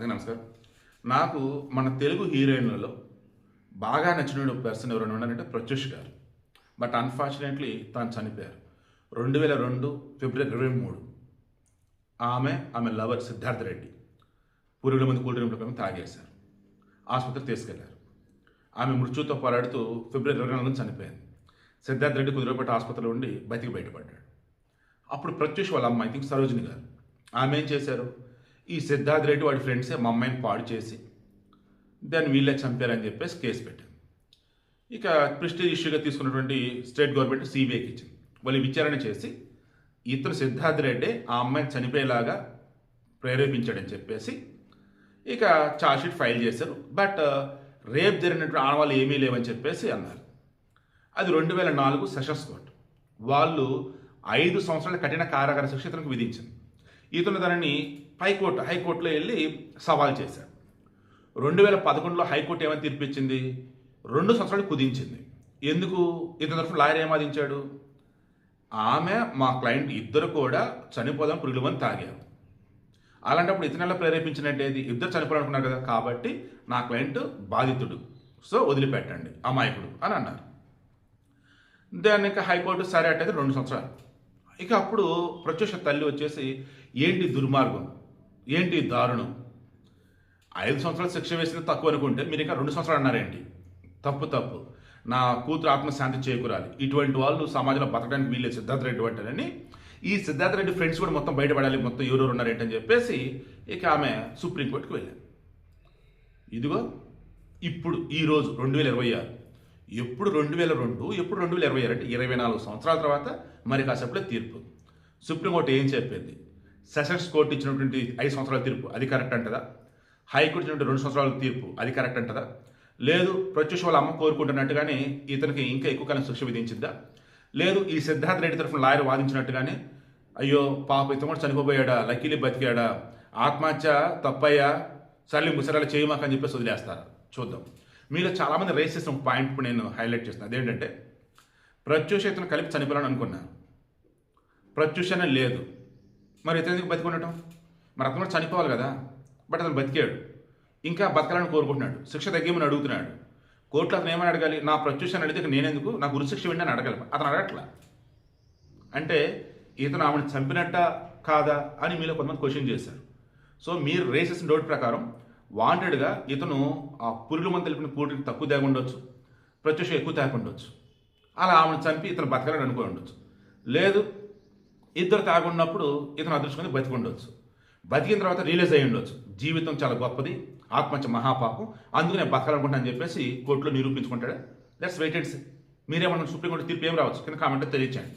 అందరికీ నమస్కారం. నాకు మన తెలుగు హీరోయిన్లలో బాగా నచ్చిన పర్సన్ ఎవరైనా ఉన్నారంటే ప్రత్యూష్ గారు. బట్ అన్ఫార్చునేట్లీ తాను చనిపోయారు. రెండు వేల రెండు ఫిబ్రవరి ఇరవై మూడు. ఆమె ఆమె లవర్ సిద్ధార్థ రెడ్డి పురుగుల మంది కూల్ డ్రింక్ల తాగేశారు. ఆసుపత్రికి తీసుకెళ్ళారు. ఆమె మృత్యుతో పోరాడుతూ ఫిబ్రవరి ఇరవై నాలుగున చనిపోయింది. సిద్ధార్థ రెడ్డి కుదిరిపట్టి ఆసుపత్రిలో ఉండి బతికి బయటపడ్డాడు. అప్పుడు ప్రత్యూష్ వాళ్ళ అమ్మాయి థింక్ సరోజిని గారు ఆమె ఏం చేశారు? ఈ సిద్ధార్థ్ రెడ్డి వాడి ఫ్రెండ్సే మా అమ్మాయిని పాడు చేసి దాన్ని వీళ్ళే చంపారని చెప్పేసి కేసు పెట్టారు ఇక ప్రిస్టేజ్ ఇష్యూగా తీసుకున్నటువంటి స్టేట్ గవర్నమెంట్ సిబిఐకి ఇచ్చింది. వాళ్ళు విచారణ చేసి ఇతను సిద్ధార్థ్ రెడ్డి ఆ అమ్మాయిని చనిపోయేలాగా ప్రేరేపించాడని చెప్పేసి ఇక చార్జ్షీట్ ఫైల్ చేశారు. బట్ uh, రేప్ జరిగినటువంటి ఆనవాళ్ళు ఏమీ లేవని చెప్పేసి అన్నారు. అది రెండు వేల నాలుగు సెషన్స్ కోర్టు. వాళ్ళు ఐదు సంవత్సరాల కఠిన కారాగార శిక్ష ఇతనికి విధించింది. ఇతను దానిని హైకోర్టు హైకోర్టులో వెళ్ళి సవాల్ చేశాడు. రెండు వేల పదకొండులో హైకోర్టు ఏమని తీర్పిచ్చింది? రెండు సంవత్సరాలు కుదించింది. ఎందుకు? ఇతని తరఫున లాయర్ ఏమాదించాడు? ఆమె మా క్లయింట్ ఇద్దరు కూడా చనిపోదాం పురుగులమని తాగారు. అలాంటప్పుడు ఇతనెలా ప్రేరేపించినట్టేది ఇద్దరు చనిపోవాలనుకున్నారు కదా కాబట్టి నా క్లయింట్ బాధితుడు. సో వదిలిపెట్టండి అమాయకుడు అని అన్నారు. దాన్ని ఇంకా హైకోర్టు సరే అంటే రెండు సంవత్సరాలు. ఇక అప్పుడు ప్రత్యూష తల్లి వచ్చేసి ఏంటి దుర్మార్గం? ఏంటి దారుణం? ఐదు సంవత్సరాలు శిక్ష వేసింది తక్కువ అనుకుంటే మీరు ఇంకా రెండు సంవత్సరాలు అన్నారేంటి? తప్పు తప్పు. నా కూతురు ఆత్మశాంతి చేకూరాలి. ఇటువంటి వాళ్ళు సమాజంలో బతకడానికి వీళ్ళే సిద్ధార్థ రెడ్డి వంటనని. ఈ సిద్ధార్థ రెడ్డి ఫ్రెండ్స్ కూడా మొత్తం బయటపడాలి. మొత్తం ఎవరెవరు ఉన్నారేంటని చెప్పేసి ఇక ఆమె సుప్రీంకోర్టుకు వెళ్ళారు ఇదిగో ఇప్పుడు ఈ రోజు రెండు వేల ఇరవై ఆరు. ఎప్పుడు రెండు వేల రెండు ఎప్పుడు రెండు వేల ఇరవై ఆరు అంటే ఇరవై నాలుగు సంవత్సరాల తర్వాత మరి కాసేపులో తీర్పు. సుప్రీంకోర్టు ఏం చెప్పింది? సెషన్స్ కోర్టు ఇచ్చినటువంటి ఐదు సంవత్సరాల తీర్పు అది కరెక్ట్ అంటదా? హైకోర్టు ఇచ్చినటువంటి రెండు సంవత్సరాల తీర్పు అది కరెక్ట్ అంటదా? లేదు ప్రత్యూష్ వాళ్ళ అమ్మ కోరుకుంటున్నట్టుగానే ఇతనికి ఇంకా ఎక్కువ కాలం శిక్ష విధించిందా? లేదు ఈ సిద్ధార్థ రెడ్డి తరఫున లాయర్ వాదించినట్టుగానే అయ్యో పాప ఇతను కూడా చనిపోయాడా లక్కీలి బతికాడా ఆత్మహత్య తప్పయ్యా సర్లే ముసరాలు చేయమాకని చెప్పేసి వదిలేస్తారు? చూద్దాం. మీలో చాలామంది రేస్ చేసిన పాయింట్ నేను హైలైట్ చేస్తున్నాను అదేంటంటే ప్రత్యూష ఇతను కలిపి చనిపోయాలని అనుకున్నాను ప్రత్యూష లేదు. మరి ఇతను ఎందుకు బతికి ఉండటం మరి అతను కూడా చనిపోవాలి కదా. బట్ అతను బతికాడు. ఇంకా బతకాలని కోరుకుంటున్నాడు. శిక్ష తగ్గేమని అడుగుతున్నాడు. కోర్టులో అతను ఏమని అడగాలి? నా ప్రత్యూషాన్ని అడిగితే నేనెందుకు? నా గురుశిక్ష విండి అని అడగాలి అతను అడగట్లా? అంటే ఇతను ఆమెను చంపినట్ట కాదా అని మీలో కొంతమంది క్వశ్చన్ చేశారు. సో మీరు రేసెస్ డౌట్ ప్రకారం వాంటెడ్గా ఇతను ఆ పురుగుల మంది తెలిపిన పూటిని తక్కువ తేగ ఉండొచ్చు. ప్రత్యూష ఎక్కువ తేగ ఉండొచ్చు. అలా ఆమెను చంపి ఇతను బతకాలని అనుకుని ఉండొచ్చు. లేదు ఇద్దరు తాగున్నప్పుడు ఇతను అదృష్టంగా బతికి ఉండొచ్చు. బతికిన తర్వాత రియలైజ్ అయ్యి ఉండొచ్చు. జీవితం చాలా గొప్పది. ఆత్మహత్య మహాపాపం. అందుకు నేను బతకాలనుకుంటాను అని చెప్పేసి కోర్టులో నిరూపించుకుంటాడు. లెట్స్ వెయిటెడ్స్ మీరేమన్నా సుప్రీంకోర్టు తీర్పు ఏం రావచ్చు? కింద కామెంట్ తెలియచేయండి.